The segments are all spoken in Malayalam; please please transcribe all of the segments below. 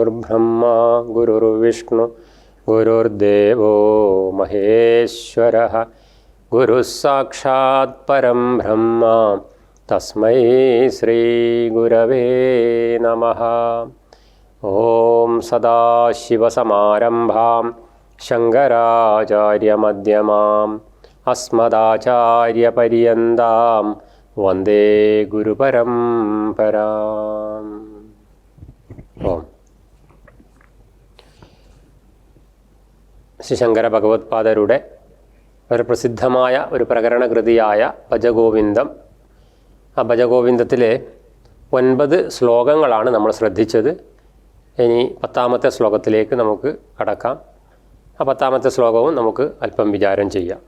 गुरुर्ब्रह्मा, गुरुर्विष्णु, गुरुर्देवो महेश्वरः। गुरुः परं ब्रह्म, तस्मै श्रीगुरवे नमः। ॐ सदाशिवसमारम्भां, शङ्कराचार्यमध्यमाम् अस्मदाचार्यपर्यन्तां वंदे गुरुपरम्पराम्। ओम् ഗുരുപരംപരാം ഓം ശ്രീ ശങ്കര ഭഗവത്പാദരുടെ ഒരു പ്രസിദ്ധമായ ഒരു പ്രകരണ കൃതിയായ ഭജഗോവിന്ദം. ആ ഭജഗോവിന്ദത്തിലെ ഒൻപത് ശ്ലോകങ്ങളാണ് നമ്മൾ ശ്രദ്ധിച്ചത്. ഇനി പത്താമത്തെ ശ്ലോകത്തിലേക്ക് നമുക്ക് കടക്കാം. ആ പത്താമത്തെ ശ്ലോകവും നമുക്ക് അല്പം വിചാരം ചെയ്യാം.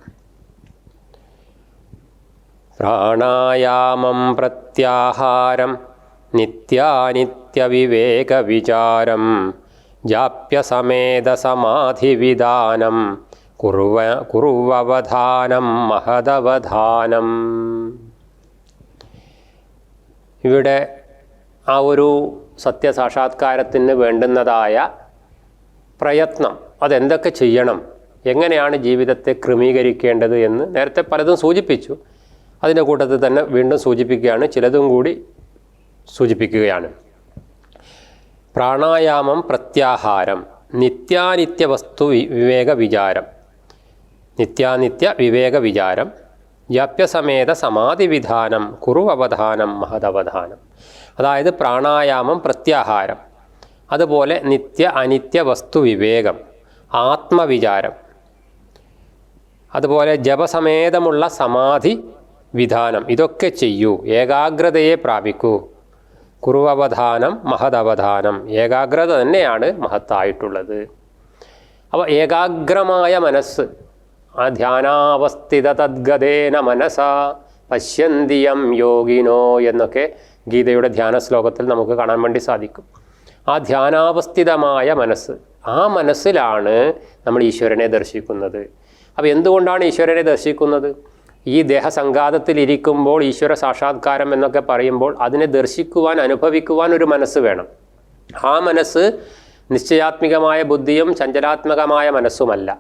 പ്രാണായാമം പ്രത്യാഹാരം നിത്യാനിത്യവിവേകവിചാരം. ജാപ്യസമേതസമാധിവിധാനം കുറുവ കുറുവവധാനം മഹദവധാനം. ഇവിടെ ആ ഒരു സത്യസാക്ഷാത്കാരത്തിന് വേണ്ടുന്നതായ പ്രയത്നം അതെന്തൊക്കെ ചെയ്യണം എങ്ങനെയാണ് ജീവിതത്തെ ക്രമീകരിക്കേണ്ടത് എന്ന് നേരത്തെ പലതും സൂചിപ്പിച്ചു. അതിന്റെ കൂട്ടത്തിൽ തന്നെ വീണ്ടും സൂചിപ്പിക്കുകയാണ് ചിലതും കൂടി സൂചിപ്പിക്കുകയാണ്. പ്രാണായാമം പ്രത്യാഹാരം നിത്യാനിത്യ വസ്തു വിവേക വിചാരം നിത്യാനിത്യ വിവേക വിചാരം ജാപ്യസമേത സമാധി വിധാനം കുറു അവധാനം മഹദവധാനം അതായത് പ്രാണായാമം പ്രത്യാഹാരം. അതുപോലെ നിത്യ അനിത്യ വസ്തു വിവേകം ആത്മവിചാരം. അതുപോലെ ജപസമേതമുള്ള സമാധി വിധാനം ഇതൊക്കെ ചെയ്യൂ ഏകാഗ്രതയെ പ്രാപിക്കൂ. കുറുവവധാനം മഹദവധാനം. ഏകാഗ്രത തന്നെയാണ് മഹത്തായിട്ടുള്ളത്. അപ്പോൾ ഏകാഗ്രമായ മനസ്സ് ആ ധ്യാനാവസ്ഥിത തദ്ഗതേന മനസ പശ്യന്തിയം യോഗിനോ എന്നൊക്കെ ഗീതയുടെ ധ്യാന ശ്ലോകത്തിൽ നമുക്ക് കാണാൻ വേണ്ടി സാധിക്കും. ആ ധ്യാനാവസ്ഥിതമായ മനസ്സ് ആ മനസ്സിലാണ് നമ്മൾ ഈശ്വരനെ ദർശിക്കുന്നത്. അപ്പോൾ എന്തുകൊണ്ടാണ് ഈശ്വരനെ ദർശിക്കുന്നത്? ഈ ദേഹസംഘാതത്തിലിരിക്കുമ്പോൾ ഈശ്വര സാക്ഷാത്കാരം എന്നൊക്കെ പറയുമ്പോൾ അതിനെ ദർശിക്കുവാൻ അനുഭവിക്കുവാൻ ഒരു മനസ്സ് വേണം. ആ മനസ്സ് നിശ്ചയാത്മികമായ ബുദ്ധിയും ചഞ്ചലാത്മകമായ മനസ്സുമല്ല.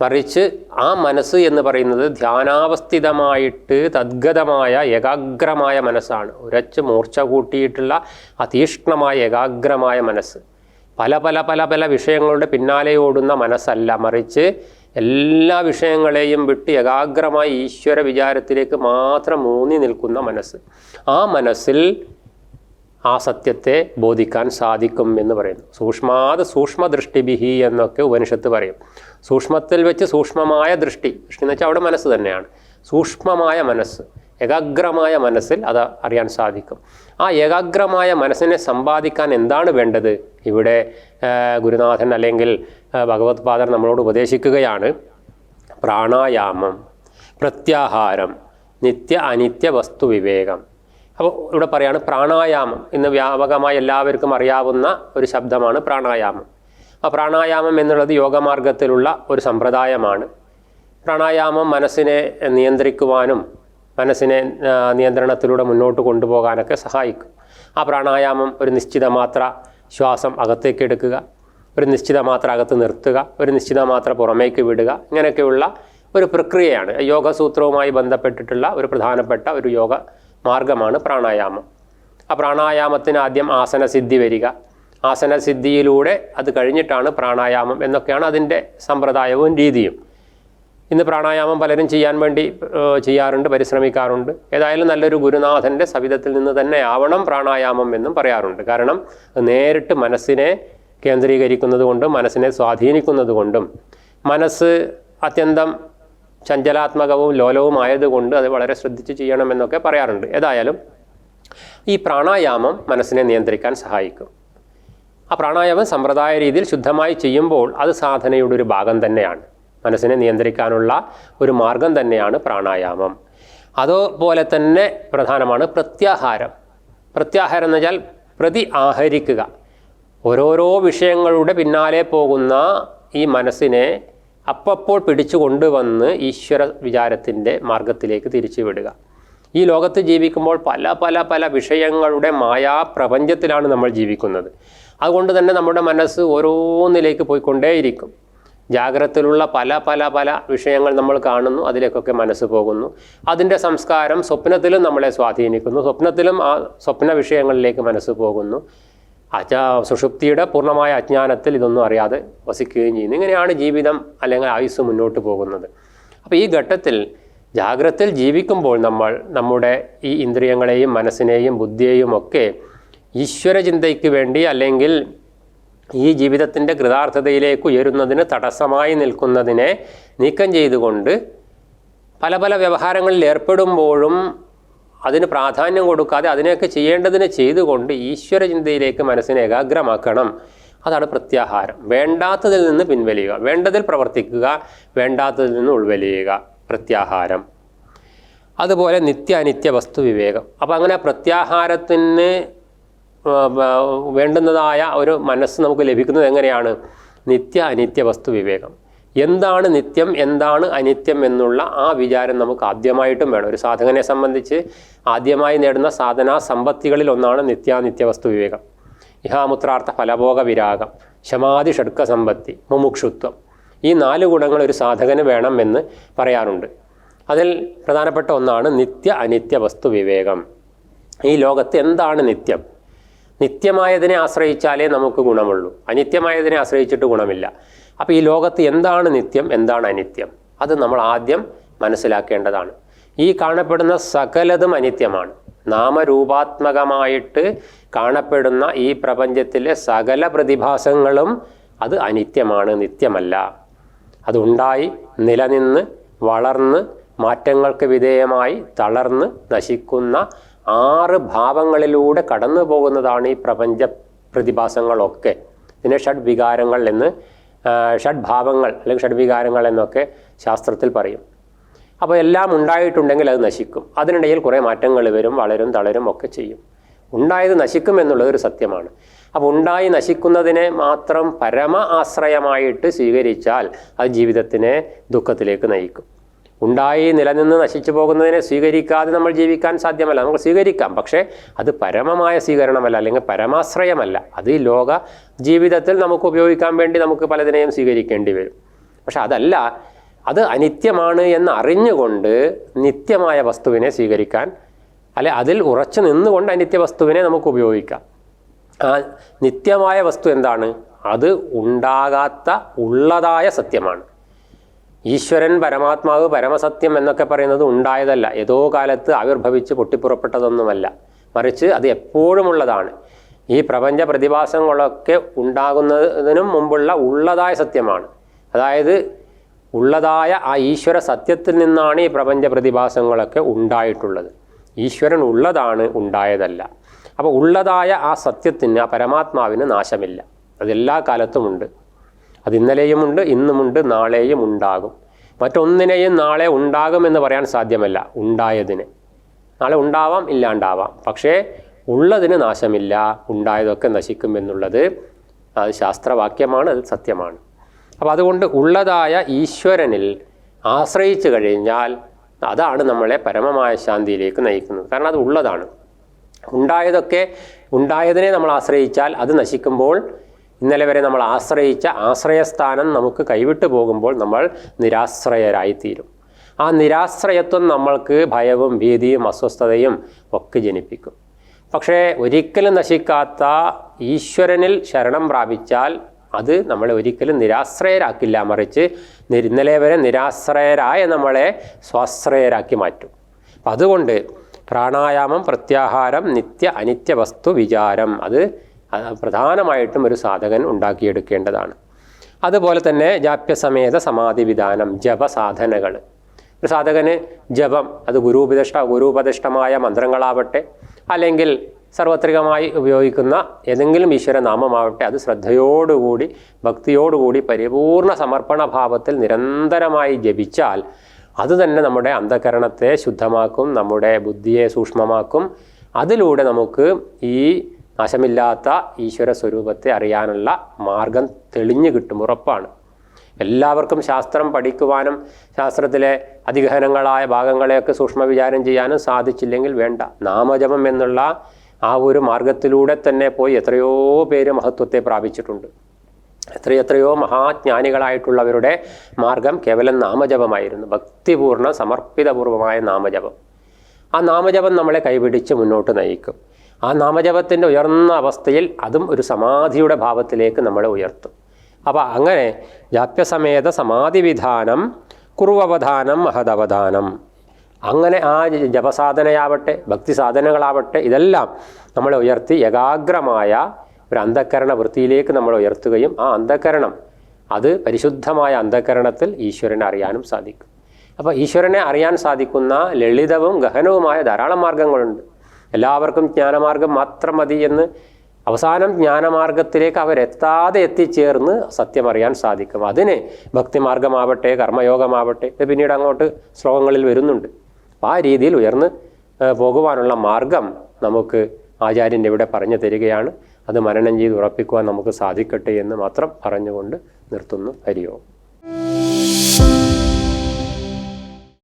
മറിച്ച് ആ മനസ്സ് എന്ന് പറയുന്നത് ധ്യാനാവസ്ഥിതമായിട്ട് തദ്ഗതമായ ഏകാഗ്രമായ മനസ്സാണ്. ഉരച്ച് മൂർച്ച കൂട്ടിയിട്ടുള്ള അതീഷ്ണമായ ഏകാഗ്രമായ മനസ്സ്. പല പല പല പല വിഷയങ്ങളുടെ പിന്നാലെ ഓടുന്ന മനസ്സല്ല. മറിച്ച് എല്ലാ വിഷയങ്ങളെയും വിട്ട് ഏകാഗ്രമായി ഈശ്വര വിചാരത്തിലേക്ക് മാത്രം ഊന്നി നിൽക്കുന്ന മനസ്സ്. ആ മനസ്സിൽ ആ സത്യത്തെ ബോധിക്കാൻ സാധിക്കും എന്ന് പറയുന്നു. സൂക്ഷ്മാത് സൂക്ഷ്മദൃഷ്ടിബിഹി എന്നൊക്കെ ഉപനിഷത്ത് പറയും. സൂക്ഷ്മത്തിൽ വെച്ച് സൂക്ഷ്മമായ ദൃഷ്ടി ദൃഷ്ടി എന്ന് വെച്ചാൽ അവിടെ മനസ്സ് തന്നെയാണ്. സൂക്ഷ്മമായ മനസ്സ്. ഏകാഗ്രമായ മനസ്സിൽ അത് അറിയാൻ സാധിക്കും. ആ ഏകാഗ്രമായ മനസ്സിനെ സമ്പാദിക്കാൻ എന്താണ് വേണ്ടത്? ഇവിടെ ഗുരുനാഥൻ അല്ലെങ്കിൽ ഭഗവത് പാദർ നമ്മളോട് ഉപദേശിക്കുകയാണ്. പ്രാണായാമം പ്രത്യാഹാരം നിത്യ അനിത്യ വസ്തു വിവേകം. അപ്പോൾ ഇവിടെ പറയാണ് പ്രാണായാമം ഇന്ന് വ്യാപകമായി എല്ലാവർക്കും അറിയാവുന്ന ഒരു ശബ്ദമാണ് പ്രാണായാമം. ആ പ്രാണായാമം എന്നുള്ളത് യോഗമാർഗത്തിലുള്ള ഒരു സമ്പ്രദായമാണ്. പ്രാണായാമം മനസ്സിനെ നിയന്ത്രിക്കുവാനും മനസ്സിനെ നിയന്ത്രണത്തിലൂടെ മുന്നോട്ട് കൊണ്ടുപോകാനൊക്കെ സഹായിക്കും. ആ പ്രാണായാമം ഒരു നിശ്ചിത മാത്ര ശ്വാസം അകത്തേക്ക് എടുക്കുക ഒരു നിശ്ചിത മാത്ര അകത്ത് നിർത്തുക ഒരു നിശ്ചിത മാത്ര പുറമേക്ക് വിടുക ഇങ്ങനെയൊക്കെയുള്ള ഒരു പ്രക്രിയയാണ്. യോഗസൂത്രവുമായി ബന്ധപ്പെട്ടിട്ടുള്ള ഒരു പ്രധാനപ്പെട്ട ഒരു യോഗ മാർഗമാണ് പ്രാണായാമം. ആ പ്രാണായാമത്തിന് ആദ്യം ആസനസിദ്ധി വരിക. ആസനസിദ്ധിയിലൂടെ അത് കഴിഞ്ഞിട്ടാണ് പ്രാണായാമം എന്നൊക്കെയാണ് അതിന്റെ സമ്പ്രദായവും രീതിയും. ഇന്ന് പ്രാണായാമം പലരും ചെയ്യാൻ വേണ്ടി ചെയ്യാറുണ്ട് പരിശ്രമിക്കാറുണ്ട്. ഏതായാലും നല്ലൊരു ഗുരുനാഥന്റെ സവിധത്തിൽ നിന്ന് തന്നെ ആവണം പ്രാണായാമം എന്നും പറയാറുണ്ട്. കാരണം നേരിട്ട് മനസ്സിനെ കേന്ദ്രീകരിക്കുന്നത് കൊണ്ടും മനസ്സിനെ സ്വാധീനിക്കുന്നത് കൊണ്ടും മനസ്സ് അത്യന്തം ചഞ്ചലാത്മകവും ലോലവുമായതുകൊണ്ട് അത് വളരെ ശ്രദ്ധിച്ച് ചെയ്യണമെന്നൊക്കെ പറയാറുണ്ട്. ഏതായാലും ഈ പ്രാണായാമം മനസ്സിനെ നിയന്ത്രിക്കാൻ സഹായിക്കും. ആ പ്രാണായാമം സമ്പ്രദായ രീതിയിൽ ശുദ്ധമായി ചെയ്യുമ്പോൾ അത് സാധനയുടെ ഒരു ഭാഗം തന്നെയാണ്. മനസ്സിനെ നിയന്ത്രിക്കാനുള്ള ഒരു മാർഗം തന്നെയാണ് പ്രാണായാമം. അതുപോലെ തന്നെ പ്രധാനമാണ് പ്രത്യാഹാരം. പ്രത്യാഹാരം എന്ന് വെച്ചാൽ പ്രതി ആഹരിക്കുക. ഓരോരോ വിഷയങ്ങളുടെ പിന്നാലെ പോകുന്ന ഈ മനസ്സിനെ അപ്പപ്പോൾ പിടിച്ചു കൊണ്ടുവന്ന് ഈശ്വര വിചാരത്തിന്റെ മാർഗത്തിലേക്ക് തിരിച്ചുവിടുക. ഈ ലോകത്ത് ജീവിക്കുമ്പോൾ പല പല പല വിഷയങ്ങളുടെ മായാ പ്രപഞ്ചത്തിലാണ് നമ്മൾ ജീവിക്കുന്നത്. അതുകൊണ്ട് തന്നെ നമ്മുടെ മനസ്സ് ഓരോന്നിലേക്ക് പോയിക്കൊണ്ടേയിരിക്കും. ജാഗ്രതയിലുള്ള പല പല പല വിഷയങ്ങൾ നമ്മൾ കാണുന്നു. അതിലേക്കൊക്കെ മനസ്സ് പോകുന്നു. അതിന്റെ സംസ്കാരം സ്വപ്നത്തിലും നമ്മളെ സ്വാധീനിക്കുന്നു. സ്വപ്നത്തിലും ആ സ്വപ്ന വിഷയങ്ങളിലേക്ക് മനസ്സ് പോകുന്നു. അജ സുഷുപ്തിയുടെ പൂർണമായ അജ്ഞാനത്തിൽ ഇതൊന്നും അറിയാതെ വസിക്കുകയും ചെയ്യുന്നു. ഇങ്ങനെയാണ് ജീവിതം അല്ലെങ്കിൽ ആയുസ് മുന്നോട്ട് പോകുന്നത്. അപ്പോൾ ഈ ഘട്ടത്തിൽ ജാഗ്രതയിൽ ജീവിക്കുമ്പോൾ നമ്മൾ നമ്മുടെ ഈ ഇന്ദ്രിയങ്ങളെയും മനസ്സിനെയും ബുദ്ധിയെയും ഒക്കെ ഈശ്വരചിന്തയ്ക്ക് വേണ്ടി അല്ലെങ്കിൽ ഈ ജീവിതത്തിന്റെ കൃതാർത്ഥതയിലേക്ക് ഉയരുന്നതിന് തടസ്സമായി നിൽക്കുന്നതിനെ നീക്കം ചെയ്തുകൊണ്ട് പല പല വ്യവഹാരങ്ങളിൽ ഏർപ്പെടുമ്പോഴും അതിന് പ്രാധാന്യം കൊടുക്കാതെ അതിനെയൊക്കെ ചെയ്യേണ്ടതിന് ചെയ്തുകൊണ്ട് ഈശ്വര ചിന്തയിലേക്ക് മനസ്സിനെ ഏകാഗ്രമാക്കണം. അതാണ് പ്രത്യാഹാരം. വേണ്ടാത്തതിൽ നിന്ന് പിൻവലിയുക. വേണ്ടതിൽ പ്രവർത്തിക്കുക വേണ്ടാത്തതിൽ നിന്ന് ഉൾവലിയുക. പ്രത്യാഹാരം. അതുപോലെ നിത്യ അനിത്യ വസ്തു വിവേകം അപ്പോൾ അങ്ങനെ പ്രത്യാഹാരത്തിന് വേണ്ടുന്നതായ ഒരു മനസ്സ് നമുക്ക് ലഭിക്കുന്നത് എങ്ങനെയാണ്? നിത്യ അനിത്യ വസ്തു വിവേകം. എന്താണ് നിത്യം എന്താണ് അനിത്യം എന്നുള്ള ആ വിചാരം നമുക്ക് ആദ്യമായിട്ടും വേണം. ഒരു സാധകനെ സംബന്ധിച്ച് ആദ്യമായി നേടുന്ന സാധനാ സമ്പത്തികളിൽ ഒന്നാണ് നിത്യാനിത്യ വസ്തു വിവേകം. ഇഹാമുത്രാർത്ഥ ഫലഭോഗ വിരാഗം ശമാധി ഷഡ്ക സമ്പത്തി മുമുക്ഷുത്വം. ഈ നാല് ഗുണങ്ങൾ ഒരു സാധകന് വേണം എന്ന് പറയാറുണ്ട്. അതിൽ പ്രധാനപ്പെട്ട ഒന്നാണ് നിത്യ അനിത്യ വസ്തു വിവേകം. ഈ ലോകത്ത് എന്താണ് നിത്യം? നിത്യമായതിനെ ആശ്രയിച്ചാലേ നമുക്ക് ഗുണമുള്ളൂ. അനിത്യമായതിനെ ആശ്രയിച്ചിട്ട് ഗുണമില്ല. അപ്പോൾ ഈ ലോകത്ത് എന്താണ് നിത്യം എന്താണ് അനിത്യം? അത് നമ്മൾ ആദ്യം മനസ്സിലാക്കേണ്ടതാണ്. ഈ കാണപ്പെടുന്ന സകലതും അനിത്യമാണ്. നാമരൂപാത്മകമായിട്ട് കാണപ്പെടുന്ന ഈ പ്രപഞ്ചത്തിലെ സകല പ്രതിഭാസങ്ങളും അത് അനിത്യമാണ് നിത്യമല്ല. അതുണ്ടായി നിലനിന്ന് വളർന്ന് മാറ്റങ്ങൾക്ക് വിധേയമായി തളർന്ന് നശിക്കുന്ന ആറ് ഭാവങ്ങളിലൂടെ കടന്നു പോകുന്നതാണ് ഈ പ്രപഞ്ച പ്രതിഭാസങ്ങളൊക്കെ. ഇതിനെ ഷഡ് വികാരങ്ങൾ എന്ന് ഷഡ്ഭാവങ്ങൾ ഷഡ് ഭാവങ്ങൾ അല്ലെങ്കിൽ ഷഡ് വികാരങ്ങൾ എന്നൊക്കെ ശാസ്ത്രത്തിൽ പറയും. അപ്പോൾ എല്ലാം ഉണ്ടായിട്ടുണ്ടെങ്കിൽ അത് നശിക്കും. അതിനിടയിൽ കുറേ മാറ്റങ്ങൾ വരും വളരും തളരും ഒക്കെ ചെയ്യും. ഉണ്ടായത് നശിക്കും എന്നുള്ളത് ഒരു സത്യമാണ്. അപ്പോൾ ഉണ്ടായി നശിക്കുന്നതിനെ മാത്രം പരമ ആശ്രയമായിട്ട് സ്വീകരിച്ചാൽ അത് ജീവിതത്തിനെ ദുഃഖത്തിലേക്ക് നയിക്കും. ഉണ്ടായി നിലനിന്ന് നശിച്ചു പോകുന്നതിനെ സ്വീകരിക്കാതെ നമ്മൾ ജീവിക്കാൻ സാധ്യമല്ല. നമുക്ക് സ്വീകരിക്കാം പക്ഷേ അത് പരമമായ സ്വീകരണമല്ല അല്ലെങ്കിൽ പരമാശ്രയമല്ല. അത് ഈ ലോക ജീവിതത്തിൽ നമുക്ക് ഉപയോഗിക്കാൻ വേണ്ടി നമുക്ക് പലതിനെയും സ്വീകരിക്കേണ്ടി വരും. പക്ഷെ അതല്ല അത് അനിത്യമാണ് എന്ന് അറിഞ്ഞുകൊണ്ട് നിത്യമായ വസ്തുവിനെ സ്വീകരിക്കാൻ അല്ലെ അതിൽ ഉറച്ചു നിന്നുകൊണ്ട് അനിത്യ വസ്തുവിനെ നമുക്ക് ഉപയോഗിക്കാം. ആ നിത്യമായ വസ്തു എന്താണ്? അത് ഉണ്ടാകാത്ത ഉള്ളതായ സത്യമാണ്. ഈശ്വരൻ പരമാത്മാവ് പരമസത്യം എന്നൊക്കെ പറയുന്നത് ഉണ്ടായതല്ല. ഏതോ കാലത്ത് ആവിർഭവിച്ച് പൊട്ടിപ്പുറപ്പെട്ടതൊന്നുമല്ല. മറിച്ച് അത് എപ്പോഴുമുള്ളതാണ്. ഈ പ്രപഞ്ച പ്രതിഭാസങ്ങളൊക്കെ ഉണ്ടാകുന്നതിനും മുമ്പുള്ള ഉള്ളതായ സത്യമാണ്. അതായത് ഉള്ളതായ ആ ഈശ്വര സത്യത്തിൽ നിന്നാണ് ഈ പ്രപഞ്ച പ്രതിഭാസങ്ങളൊക്കെ ഉണ്ടായിട്ടുള്ളത്. ഈശ്വരൻ ഉള്ളതാണ് ഉണ്ടായതല്ല. അപ്പോൾ ഉള്ളതായ ആ സത്യത്തിന് ആ പരമാത്മാവിന് നാശമില്ല. അതെല്ലാ കാലത്തുമുണ്ട്. അത് ഇന്നലെയുമുണ്ട് ഇന്നുമുണ്ട് നാളെയും ഉണ്ടാകും മറ്റൊന്നിനെയും നാളെ ഉണ്ടാകുമെന്ന് പറയാൻ സാധ്യമല്ല ഉണ്ടായതിന്. നാളെ ഉണ്ടാവാം ഇല്ലാണ്ടാവാം. പക്ഷേ ഉള്ളതിന് നാശമില്ല ഉണ്ടായതൊക്കെ നശിക്കും എന്നുള്ളത് അത് ശാസ്ത്രവാക്യമാണ് അത് സത്യമാണ്. അപ്പോൾ അതുകൊണ്ട് ഉള്ളതായ ഈശ്വരനിൽ ആശ്രയിച്ചു കഴിഞ്ഞാൽ അതാണ് നമ്മളെ പരമമായ ശാന്തിയിലേക്ക് നയിക്കുന്നത്. കാരണം അത് ഉള്ളതാണ്. ഉണ്ടായതൊക്കെ ഉണ്ടായതിനെ നമ്മൾ ആശ്രയിച്ചാൽ അത് നശിക്കുമ്പോൾ ഇന്നലെ വരെ നമ്മൾ ആശ്രയിച്ച ആശ്രയസ്ഥാനം നമുക്ക് കൈവിട്ടു പോകുമ്പോൾ നമ്മൾ നിരാശ്രയരായിത്തീരും. ആ നിരാശ്രയത്വം നമ്മൾക്ക് ഭയവും ഭീതിയും അസ്വസ്ഥതയും ഒക്കെ ജനിപ്പിക്കും. പക്ഷേ ഒരിക്കലും നശിക്കാത്ത ഈശ്വരനിൽ ശരണം പ്രാപിച്ചാൽ അത് നമ്മളെ ഒരിക്കലും നിരാശ്രയരാക്കില്ല. മറിച്ച് ഇന്നലെ വരെ നിരാശ്രയരായ നമ്മളെ സ്വാശ്രയരാക്കി മാറ്റും. അപ്പം അതുകൊണ്ട് പ്രാണായാമം പ്രത്യാഹാരം നിത്യ അനിത്യ വസ്തു വിചാരം അത് പ്രധാനമായിട്ടും ഒരു സാധകൻ ഉണ്ടാക്കിയെടുക്കേണ്ടതാണ്. അതുപോലെ തന്നെ ജാപ്യസമേത സമാധി വിധാനം ജപസാധനകൾ ഒരു സാധകന് ജപം അത് ഗുരുപദിഷ്ട ഗുരുപദിഷ്ടമായ മന്ത്രങ്ങളാവട്ടെ അല്ലെങ്കിൽ സർവത്രികമായി ഉപയോഗിക്കുന്ന ഏതെങ്കിലും ഈശ്വരനാമമാവട്ടെ അത് ശ്രദ്ധയോടുകൂടി ഭക്തിയോടുകൂടി പരിപൂർണ സമർപ്പണ ഭാവത്തിൽ നിരന്തരമായി ജപിച്ചാൽ അത് തന്നെ നമ്മുടെ അന്ധകരണത്തെ ശുദ്ധമാക്കും നമ്മുടെ ബുദ്ധിയെ സൂക്ഷ്മമാക്കും. അതിലൂടെ നമുക്ക് ഈ നാശമില്ലാത്ത ഈശ്വര സ്വരൂപത്തെ അറിയാനുള്ള മാർഗം തെളിഞ്ഞു കിട്ടും ഉറപ്പാണ്. എല്ലാവർക്കും ശാസ്ത്രം പഠിക്കുവാനും ശാസ്ത്രത്തിലെ അതിഗഹനങ്ങളായ ഭാഗങ്ങളെയൊക്കെ സൂക്ഷ്മ വിചാരം ചെയ്യാനും സാധിച്ചില്ലെങ്കിൽ വേണ്ട. നാമജപം എന്നുള്ള ആ ഒരു മാർഗത്തിലൂടെ തന്നെ പോയി എത്രയോ പേര് മഹത്വത്തെ പ്രാപിച്ചിട്ടുണ്ട്. എത്രയെത്രയോ മഹാജ്ഞാനികളായിട്ടുള്ളവരുടെ മാർഗം കേവലം നാമജപമായിരുന്നു. ഭക്തിപൂർണ സമർപ്പിതപൂർവമായ നാമജപം. ആ നാമജപം നമ്മളെ കൈപിടിച്ച് മുന്നോട്ട് നയിക്കും. ആ നാമജപത്തിന്റെ ഉയർന്ന അവസ്ഥയിൽ അതും ഒരു സമാധിയുടെ ഭാവത്തിലേക്ക് നമ്മളെ ഉയർത്തും. അപ്പോൾ അങ്ങനെ ജാപ്യസമേത സമാധിവിധാനം കുറുവവധാനം മഹദവധാനം. അങ്ങനെ ആ ജപസാധനയാവട്ടെ ഭക്തി സാധനങ്ങളാവട്ടെ ഇതെല്ലാം നമ്മളെ ഉയർത്തി ഏകാഗ്രമായ ഒരു അന്ധക്കരണ വൃത്തിയിലേക്ക് നമ്മൾ ഉയർത്തുകയും ആ അന്ധക്കരണം അത് പരിശുദ്ധമായ അന്ധക്കരണത്തിൽ ഈശ്വരനെ അറിയാനും സാധിക്കും. അപ്പോൾ ഈശ്വരനെ അറിയാൻ സാധിക്കുന്ന ലളിതവും ഗഹനവുമായ ധാരാളം മാർഗങ്ങളുണ്ട്. എല്ലാവർക്കും ജ്ഞാനമാർഗം മാത്രം മതി എന്ന് അവസാനം ജ്ഞാനമാർഗത്തിലേക്ക് അവരെത്താതെ എത്തിച്ചേർന്ന് സത്യം അറിയാൻ സാധിക്കും. അതിന് ഭക്തിമാർഗമാവട്ടെ കർമ്മയോഗമാവട്ടെ ഇത് പിന്നീട് അങ്ങോട്ട് ശ്ലോകങ്ങളിൽ വരുന്നുണ്ട്. ആ രീതിയിൽ ഉയർന്ന് പോകുവാനുള്ള മാർഗം നമുക്ക് ആചാര്യന്റെ ഇവിടെ പറഞ്ഞു തരികയാണ്. അത് മനനം ചെയ്ത് ഉറപ്പിക്കുവാൻ നമുക്ക് സാധിക്കട്ടെ എന്ന് മാത്രം പറഞ്ഞുകൊണ്ട് നിർത്തുന്നു. ഹരിയോം.